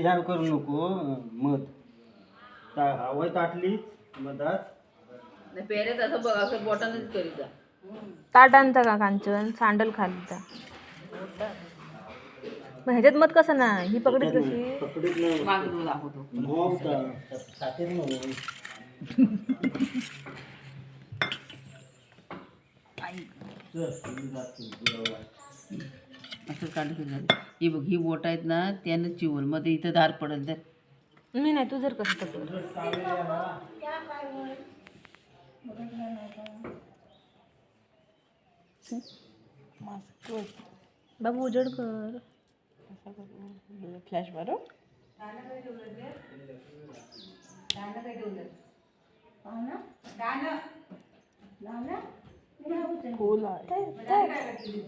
ह्या करू नको. मध. ता- हवंय ताटली मधात. पेरे तसं बघ असं बोटानेच करीत जा. ताट आणता का कांचन? सांडल खाली जा. मग ह्याच्यात मत कसं ना ही पकडीत कशी? पकडीत नाही. मागे तू दाखवतो. मग साखर नाही चल, तुम्ही जातो, जेवायला. असं काढून झालं. ही बघ ही बोट आहेत ना त्यानं चिवलमध्ये इथं धार पडेल तर. मी नाही तू जर कसं बाबू उजड कर. फ्लॅश मारो. ते ताटली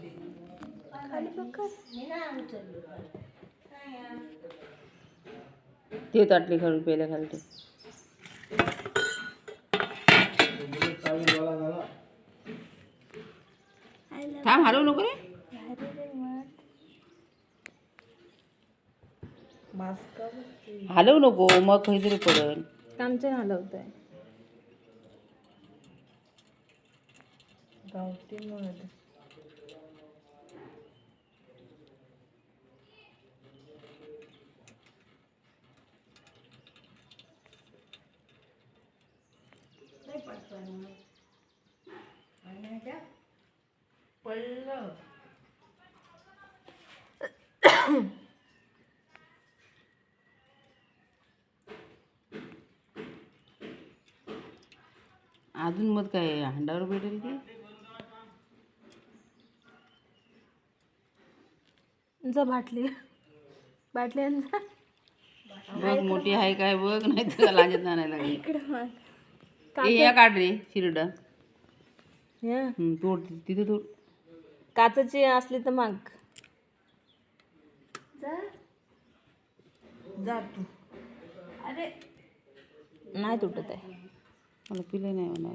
खालून पेल्या खाली ठेव. चावी गोळा झाला. थांब हलवू नको रे हलवू नको मग काहीतरी पडल कांचन हलवत आहे अजून मग काय हांडावर भेटेल की? जा बाटली. बाटली आण. बघ मोठी आहे काय बघ नाही तर लाजत नाही लागली या काढ रे शिरडा. या. हं, तोड तिथे तोड. काचेची असली तर माग. जा. तू. अरे. नाही तुटत आहे. मला पिले नाही होणार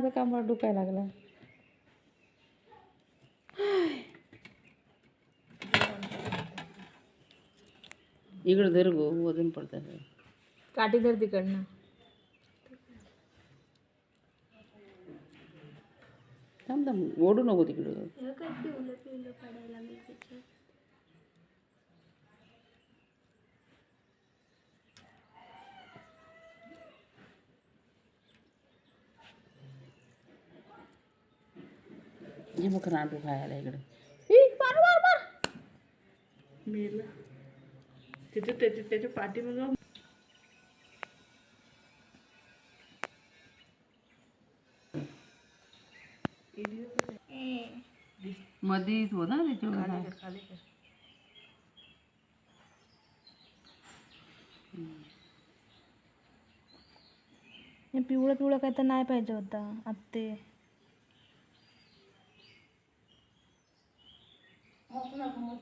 माझा कामाला डुकायला लागला. इकडं धर गो वजन पडतं काठी धर तिकडनं. थांब थांब ओढू नको तिकडं. जे मग रांडू खायला इकडे. मध्येच होता ना त्याच्यावर हे पिवळं पिवळं काय तर नाही पाहिजे होता आत्ते.